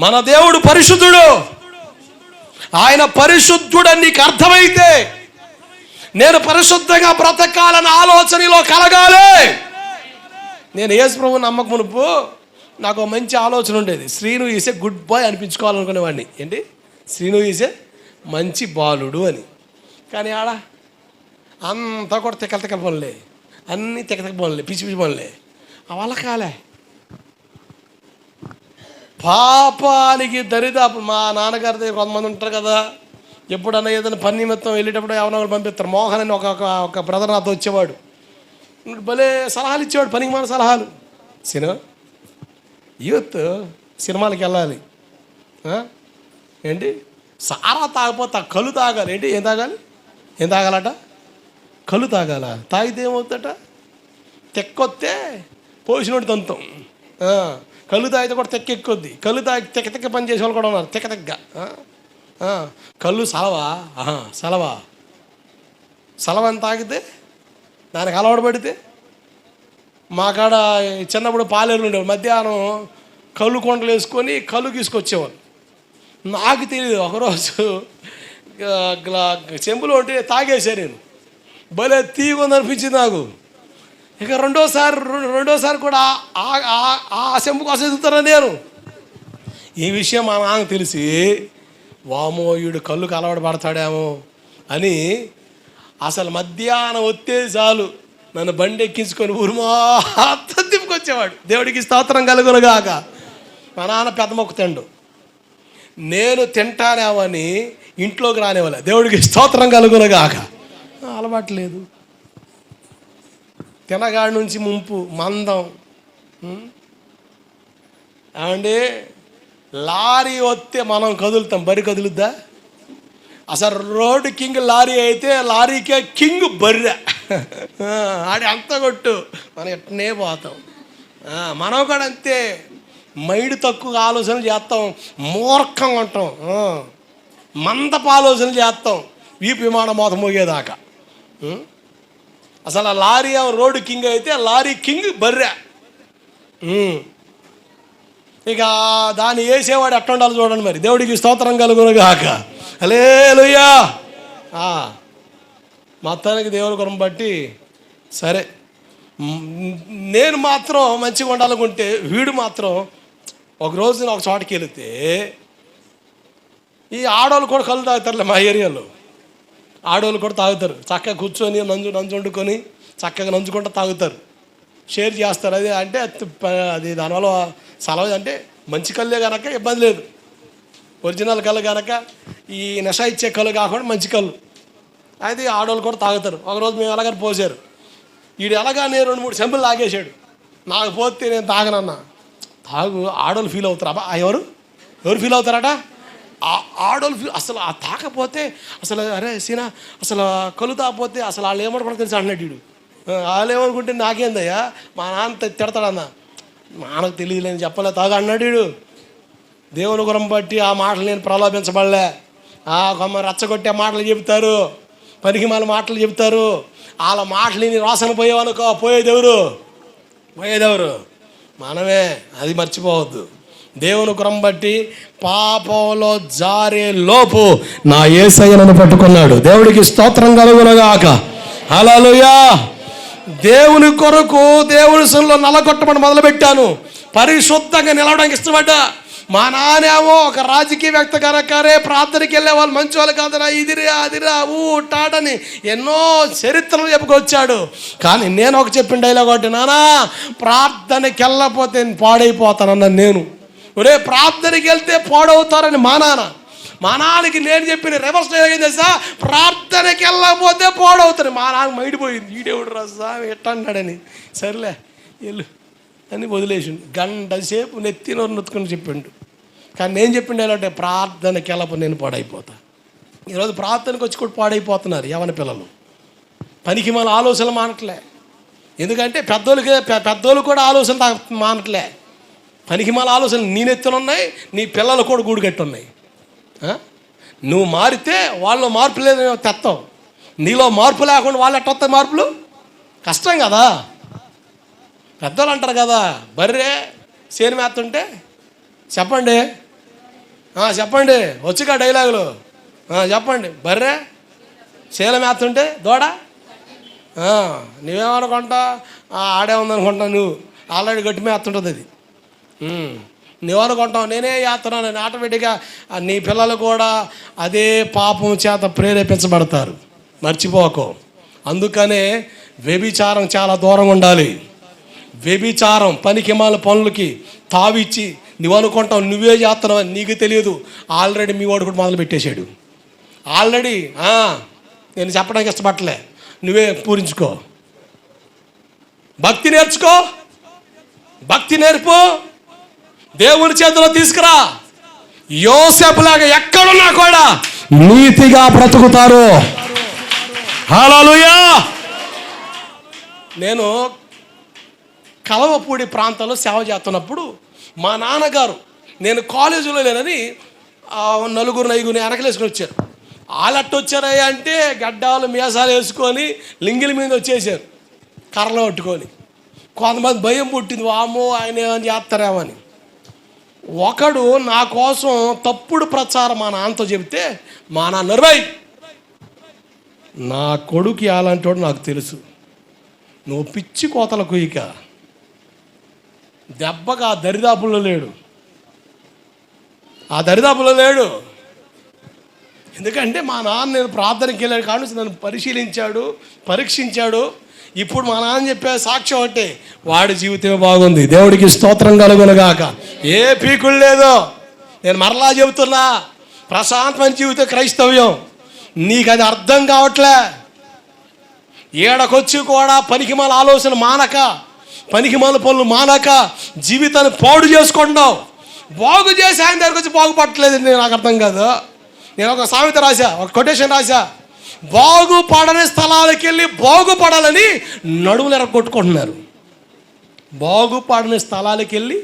మన దేవుడు పరిశుద్ధుడు. ఆయన పరిశుద్ధుడని నీకు అర్థమైతే నేను పరిశుద్ధంగా బ్రతకాలన్న ఆలోచనలో కలగాలి. నేను యేసు ప్రభు నమ్మకం మునుపు నాకు మంచి ఆలోచన ఉండేది. Srinu is a good boy అనిపించుకోవాలనుకునేవాడిని. ఏంటి? శ్రీను ఈసే మంచి బాలుడు అని. కానీ ఆడ అంతా కూడా తిక్కల తిక్కల పనులే. అన్నీ తిక్క తిక్క పనులే. పిచ్చి పిచ్చి పనులే. అవల్ల కాలే. పాపానికి దరిదాపు మా నాన్నగారి దగ్గర కొంతమంది ఉంటారు కదా. ఎప్పుడన్నా ఏదైనా పని నిమిత్తం వెళ్ళేటప్పుడు ఎవరో ఒకరు పంపిస్తారు. మోహన్ అని ఒక ఒక- బ్రదర్ నాతో వచ్చేవాడు. భలే సలహాలు ఇచ్చేవాడు పనికి మన సలహాలు. సినిమా యూత్ సినిమాలకు వెళ్ళాలి. ఏంటి? సారా తాగపోతా కళ్ళు తాగాలి. ఏంటి? ఏం తాగాలి? ఏం తాగాలట? కళ్ళు తాగాల? తాగితే ఏమవుతుందట? తెక్కొస్తే పోసినోడు తంతం. కళ్ళు తాగితే కూడా తెక్క ఎక్కుద్ది. కళ్ళు తాగి తెక్క తెక్క పని చేసే వాళ్ళు కూడా ఉన్నారు. తెక్క తెగ్గ కళ్ళు సలవా సలవా సలవ. అని తాగితే దానికి అలవాటు పడితే మా కాడ చిన్నప్పుడు పాలేరు ఉండేవి మధ్యాహ్నం కళ్ళు కొండలు వేసుకొని కళ్ళు తీసుకొచ్చేవాళ్ళు నాకు తెలియదు ఒకరోజు చెంబులు గ్లా- ఉంటే తాగేసా నేను. భలే తీగుంది అనిపించింది నాకు. ఇక రెండోసారి రెండోసారి కూడా ఆ- ఆ- కోసం ఎదుగుతాను నేను. ఈ విషయం మా నాన్న తెలిసి వామో వీడు కళ్ళుకు అలవాటు పడతాడేమో అని అసలు మధ్యాహ్నం వస్తే చాలు నన్ను బండి ఎక్కించుకొని ఊరు మొత్తం తిప్పుకొచ్చేవాడు దేవుడికి స్తోత్రం కలుగునుగాక. మా నాన్న పెద్ద మొక్కుతండు నేను తింటానేమని ఇంట్లోకి రానివ్వలే. దేవుడికి స్తోత్రం కలుగునుగాక. అలవాటు లేదు. తినగాడి నుంచి ముంపు మందం. ఉం? ఏమండి? లారీ వస్తే మనం కదులుతాం. బరి కదులుద్దా? అసలు రోడ్డు కింగ్ లారీ అయితే లారీకే కింగ్ బర్రె. ఆడి అంత కొట్టు. మనం ఎట్టనే పోతాం. మనం కూడా అంతే. మైడు తక్కువ ఆలోచనలు చేస్తాం. మూర్ఖం ఉంటాం. మందపు ఆలోచనలు చేస్తాం. వీపు విమానం మోత మోగేదాకా. అసలు ఆ లారీ ఏమో రోడ్డు కింగ్ అయితే ఆ లారీ కింగ్ బర్రె. ఇక దాన్ని వేసేవాడు ఎట్లా ఉండాలి చూడండి మరి. దేవుడికి స్తోత్రం కలుగునుగాక అలేలుయ్యా మొత్తానికి దేవుని గురం బట్టి సరే. నేను మాత్రం మంచిగా ఉండాలనుకుంటే వీడు మాత్రం ఒక రోజు ఒక చోటకి వెళితే ఈ ఆడవాళ్ళు కూడా కళ్ళు తాగుతారులే మా ఏరియాలో. ఆడవాళ్ళు కూడా తాగుతారు. చక్కగా కూర్చొని నంజు నంజు వండుకొని చక్కగా నంజుకుంటూ తాగుతారు. షేర్ చేస్తారు. అది అంటే అది దానివల్ల సెలవు అంటే మంచి కళ్ళే కనుక ఇబ్బంది లేదు. ఒరిజినల్ కళ్ళు కనుక ఈ నష ఇచ్చే కళ్ళు కాకుండా మంచి కళ్ళు. అది ఆడవాళ్ళు కూడా తాగుతారు. ఒకరోజు మేము ఎలాగని పోసారు. వీడు ఎలాగానే రెండు మూడు సెంబులు తాగేశాడు. నాకు పోతే నేను తాగనన్నా. తాగు ఆడవాళ్ళు ఫీల్ అవుతారు. అబ్బా ఎవరు? ఎవరు ఫీల్ అవుతారట? ఆ- ఆడోళ్ళు ఫీల్ అసలు ఆ తాకపోతే అసలు అరే సీనా అసలు కళ్ళు తాకపోతే అసలు వాళ్ళు ఏమనుకుంటారు తెలుసు? అంటున్నాడు వీడు ఆ, వాళ్ళు ఏమనుకుంటే నాకేందయ్యా? మా నాన్న తిడతాడన్నా. మా నాన్నకు తెలియలేని చెప్పలే తాగా అన్నాడు వీడు దేవుని గురం బట్టి ఆ మాటలు నేను ప్రలోభించబడలే. ఆ కొమ్మ రచ్చగొట్టే మాటలు చెబుతారు పనికి మాల మాటలు చెబుతారు. వాళ్ళ మాటలు నీ రోసన పోయేవనుకో పోయేదెవరు? పోయేదెవరు? మనమే అది మర్చిపోవద్దు. దేవుని కురం బట్టి పాపంలో జారే లోపు నా ఏసయ్య పట్టుకున్నాడు. దేవుడికి స్తోత్రం కలుగునగాక. హల్లెలూయా. దేవుని కొరకు దేవుని సన్నిలో నలగొట్టమని మొదలుపెట్టాను. పరిశుద్ధంగా నిలవడానికి ఇష్టపడ్డా. మా నానేమో ఒక రాజకీయ వ్యక్త కనుకరే ప్రార్థనకి వెళ్ళే వాళ్ళు మంచి వాళ్ళు కాదురా ఇదిరా అదిరా ఊ టాటని ఎన్నో చరిత్రలు చెప్పుకొచ్చాడు. కానీ నేను ఒక చెప్పిన డైలాగ్ ఒకటి నానా ప్రార్థనకి వెళ్ళకపోతే పాడైపోతానన్న నేను. ఒరే ప్రార్థనకి వెళ్తే పాడవుతారని మా నాన్న. మా నాన్నకి నేను చెప్పిన రివర్స్ ఏం తెలుసా? ప్రార్థనకి వెళ్ళకపోతే పాడవుతారు. మా నాన్న మైడిపోయింది. ఈడేవుడు రసా ఎట్టన్నాడని. సర్లే వెళ్ళు. అని వదిలేసిండు. గంట సేపు నెత్తి నోరు చెప్పిండు. కానీ నేను చెప్పిండు ఏంటంటే ప్రార్థనకి వెళ్ళకపోతే నేను పాడైపోతా. ఈరోజు ప్రార్థనకు వచ్చి కూడా పాడైపోతున్నారు యవన పిల్లలు. పనికి మన ఆలోచనలు మానట్లే. ఎందుకంటే పెద్దోళ్ళకి పెద్దోళ్ళు కూడా ఆలోచన మానట్లే. పనికి మన ఆలోచనలు నీ నెత్తున ఉన్నాయి నీ పిల్లలు కూడా గూడు కట్టి ఉన్నాయి. నువ్వు మారితే వాళ్ళు మార్పు లేదు తెస్తావు నీలో మార్పు లేకుండా వాళ్ళు ఎట్ట వస్తాయి మార్పులు? కష్టం కదా. పెద్దలు అంటారు కదా బర్రే చేను మేస్తుంటే చెప్పండి. చెప్పండి. వచ్చుగా డైలాగులు. చెప్పండి. బర్రె శీల మేస్తుంటే దూడ? నువ్వేమనుకుంటా ఆడే ఉందనుకుంటా నువ్వు. ఆల్రెడీ గట్టి మేస్తుంటుంది అది. నువ్వు అనుకుంటావు నేనే చేస్తున్నాను ఆటోమేటిక్గా నీ పిల్లలు కూడా అదే పాపం చేత ప్రేరేపించబడతారు. మర్చిపోకు. అందుకనే వ్యభిచారం చాలా దూరంగా ఉండాలి. వ్యభిచారం పనికిమాల పనులకి తావిచ్చి నువ్వు అనుకుంటావు నువ్వే చేస్తున్నావు అని నీకు తెలియదు. ఆల్రెడీ మీ వాడు కూడా మొదలు పెట్టేశాడు ఆల్రెడీ నేను చెప్పడానికి ఇష్టపడలే నువ్వే పూరించుకో. భక్తి నేర్చుకో. భక్తి నేర్పు. దేవుని చేతిలో తీసుకురా. యోసేపులాగా ఎక్కడున్నా కూడా నీతిగా బ్రతుకుతారు. హలోయా నేను కలవపూడి ప్రాంతంలో సేవ చేస్తున్నప్పుడు మా నాన్నగారు నేను కాలేజీలో లేనని నలుగురు నైగురిని వెనకలేసుకొని వచ్చారు. వాళ్ళట్టు వచ్చారయ్యా అంటే గడ్డాలు మీసాలు వేసుకొని లింగిల మీద వచ్చేసారు. కర్రలు పట్టుకొని. కొంతమంది భయం పుట్టింది వామో ఆయన ఏమని చేస్తారేమో అని. ఒకడు నా కోసం తప్పుడు ప్రచారం మా నాన్నతో చెబితే మా నాన్న రై నా కొడుకు అలాంటివాడు నాకు తెలుసు. నువ్వు పిచ్చి కోతల కుయిక దెబ్బగా ఆ దరిదాపుల్లో లేడు. ఆ దరిదాపుల్లో లేడు. ఎందుకంటే మా నాన్న నేను ప్రార్థనకి వెళ్ళాడు కానీ నన్ను పరిశీలించాడు పరీక్షించాడు. ఇప్పుడు మా నాన్న చెప్పే సాక్ష్యం అంటే వాడి జీవితమే బాగుంది. దేవుడికి స్తోత్రం కలుగునగాక. ఏ పీకులు లేదో. నేను మరలా చెబుతున్నా ప్రశాంతమైన జీవితం క్రైస్తవ్యం. నీకు అది అర్థం కావట్లే. ఏడకొచ్చి కూడా పనికిమాల ఆలోచన మానక పనికిమాల పనులు మానక జీవితాన్ని పాడు చేసుకుంటావు బాగు చేసి ఆయన దగ్గరకు వచ్చి బాగుపడట్లేదు. నేను నాకు అర్థం కాదు. నేను ఒక సామెత రాశా ఒక కొటేషన్ రాశా. బాగుపడని స్థలాలకు వెళ్ళి బాగుపడాలని నడుములు ఎరగొట్టుకుంటున్నారు. బాగుపడని స్థలాలకు వెళ్ళి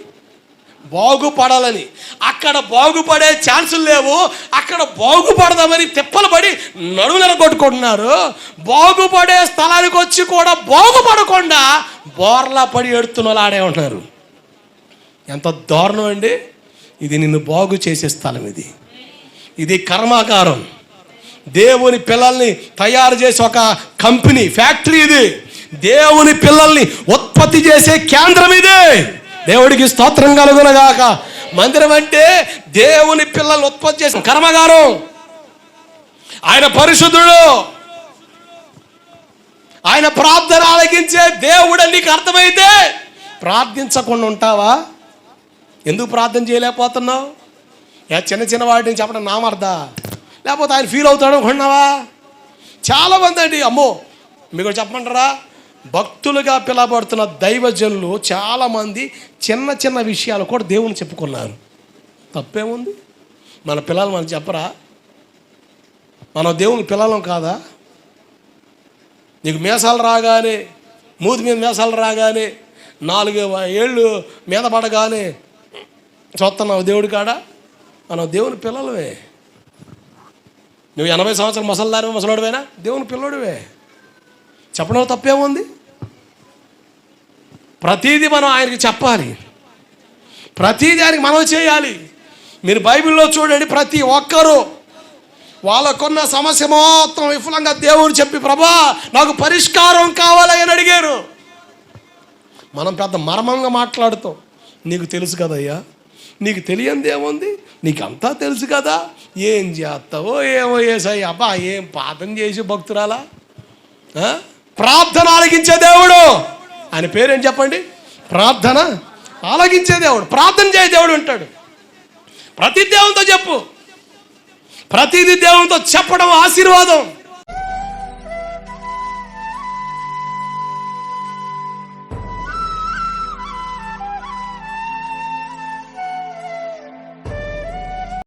బాగుపడాలని. అక్కడ బాగుపడే ఛాన్సులు లేవు. అక్కడ బాగుపడదామని తిప్పలు పడి నడువులు ఎరగొట్టుకుంటున్నారు. బాగుపడే స్థలానికి వచ్చి కూడా బాగుపడకుండా బోర్లా పడి ఎడుతున్న ఆడే ఉంటున్నారు. ఎంత దారుణం అండి. ఇది నిన్ను బాగు చేసే స్థలం ఇది. ఇది కర్మాకారం దేవుని పిల్లల్ని తయారు చేసే ఒక కంపెనీ ఫ్యాక్టరీ ఇది. దేవుని పిల్లల్ని ఉత్పత్తి చేసే కేంద్రం ఇది. దేవుడికి స్తోత్రం కలుగునగాక. మందిరం అంటే దేవుని పిల్లల్ని ఉత్పత్తి చేసిన కర్మగారం. ఆయన పరిశుద్ధుడు. ఆయన ప్రార్థన ఆలకించే దేవుడు నీకు అర్థమైతే ప్రార్థించకుండా ఉంటావా? ఎందుకు ప్రార్థన చేయలేకపోతున్నావు? యా చిన్న చిన్న వాటిని చెప్పడం నామర్దా లేకపోతే ఆయన ఫీల్ అవుతాడు అనుకున్నావా చాలామంది అండి అమ్మో మీకు చెప్పమంటారా? భక్తులుగా పిలవబడుతున్న దైవజనులు చాలామంది చిన్న చిన్న విషయాలు కూడా దేవుని చెప్పుకున్నారు. తప్పేముంది? మన పిల్లలు మనం చెప్పరా? మనం దేవుని పిల్లలం కాదా? నీకు మేసాలు రాగానే మూతి మీద మేసాలు రాగానే నాలుగు ఏళ్ళు మీద పడగానే చూస్తున్నావు దేవుడి కాడ? మనం దేవుని పిల్లలమే. నువ్వు ఎనభై సంవత్సరాలు ముసలిదారి ముసలోడివేనా? దేవుని పిల్లోడివే. చెప్పడం తప్పేముంది? ప్రతీది మనం ఆయనకి చెప్పాలి. ప్రతీది ఆయనకి మనం చేయాలి. మీరు బైబిల్లో చూడండి ప్రతి ఒక్కరూ వాళ్ళకున్న సమస్య మొత్తం విఫలంగా దేవుడు చెప్పి ప్రభా నాకు పరిష్కారం కావాలని అడిగారు. మనం పెద్ద మర్మంగా మాట్లాడుతాం. నీకు తెలుసు కదయ్యా నీకు తెలియంది ఏముంది? నీకు అంతా తెలుసు కదా. ఏం చేస్తావో ఏమో ఏసాయి అబ్బా ఏం పాపం చేసి భక్తురాలా? ప్రార్థన ఆలకించే దేవుడు ఆయన పేరేం చెప్పండి? ప్రార్థన ఆలకించే దేవుడు. ప్రార్థన చేసే దేవుడు ఉంటాడు. ప్రతి దేవునితో చెప్పు. ప్రతిదీ దేవునితో చెప్పడం ఆశీర్వాదం.